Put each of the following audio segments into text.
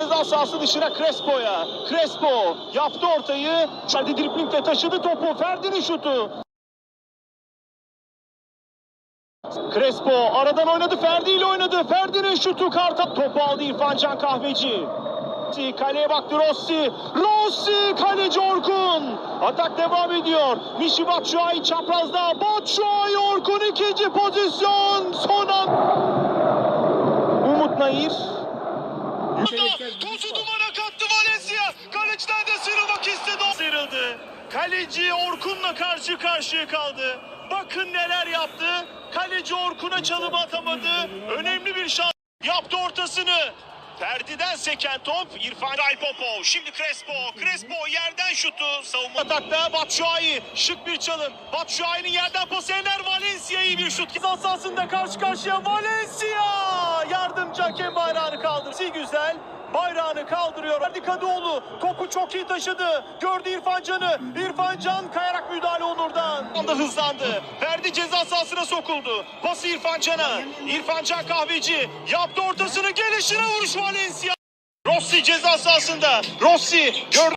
Ceza sahası dışına Crespo'ya. Crespo yaptı ortayı. Ferdi driplingle taşıdı topu. Ferdi'nin şutu. Crespo aradan oynadı. Ferdi ile oynadı. Ferdi'nin şutu karta. Topu aldı İrfan Can Kahveci. Kaleye baktı Rossi. Rossi kaleci Orkun. Atak devam ediyor. Mişi Batshuayi çaprazda. Batshuayi Orkun ikinci pozisyon. Son an. Umut Nayir. Topu duvara kattı Valencia. Kaleciden de sıyrılmak istedi. Sıyrıldı. Kaleci Orkun'la karşı karşıya kaldı. Bakın neler yaptı. Kaleci Orkun'a çalım atamadı. Önemli bir şans. Yaptı ortasını. Ferdi'den seken top İrfan Raypopov. Şimdi Crespo. Crespo yerden şutu. Savunma atakta Batshuayi. Şık bir çalım. Batshuayi'nin yerden pası Ener Valencia iyi bir şut. Sahasında karşı karşıya Valencia. Hakem bayrağını kaldırdı. Güzel. Bayrağını kaldırıyor. Ferdi Kadıoğlu topu çok iyi taşıdı. Gördü İrfan Can'ı. İrfan Can kayarak müdahale Onur'dan. Anda hızlandı. Ferdi ceza sahasına sokuldu. Pası İrfan Can'a. İrfan Can kahveci. Yaptı ortasını. Gelişine vuruş Valencia. Rossi ceza sahasında. Rossi gördü.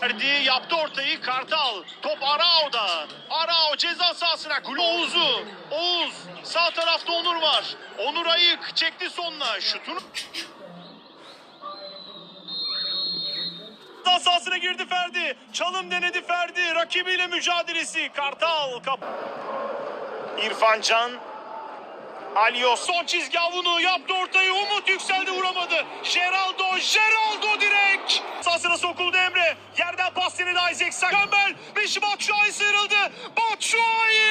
Ferdi yaptı ortayı Kartal. Top Arao'da. Arao ceza sahasına. Oğuz'u. Oğuz. Sağ tarafta Onur var. Onur Ayık çekti sonuna. Şutunu. Ceza sahasına girdi Ferdi. Çalım denedi Ferdi. Rakibiyle mücadelesi. Kartal kap. İrfan Can. Alio son çizgi avunu yaptı ortayı. Umut yükseldi vuramadı. Geraldo, Geraldo direkt. Yerden pas denedi Isaac Sakambel. Mişi Batshuayi sıyrıldı. Batshuayi!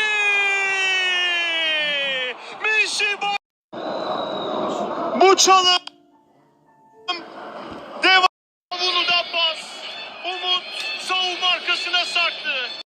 Mişi Bat... Bu çalım. Devam. Bunu da pas. Umut savunma arkasına sarktı.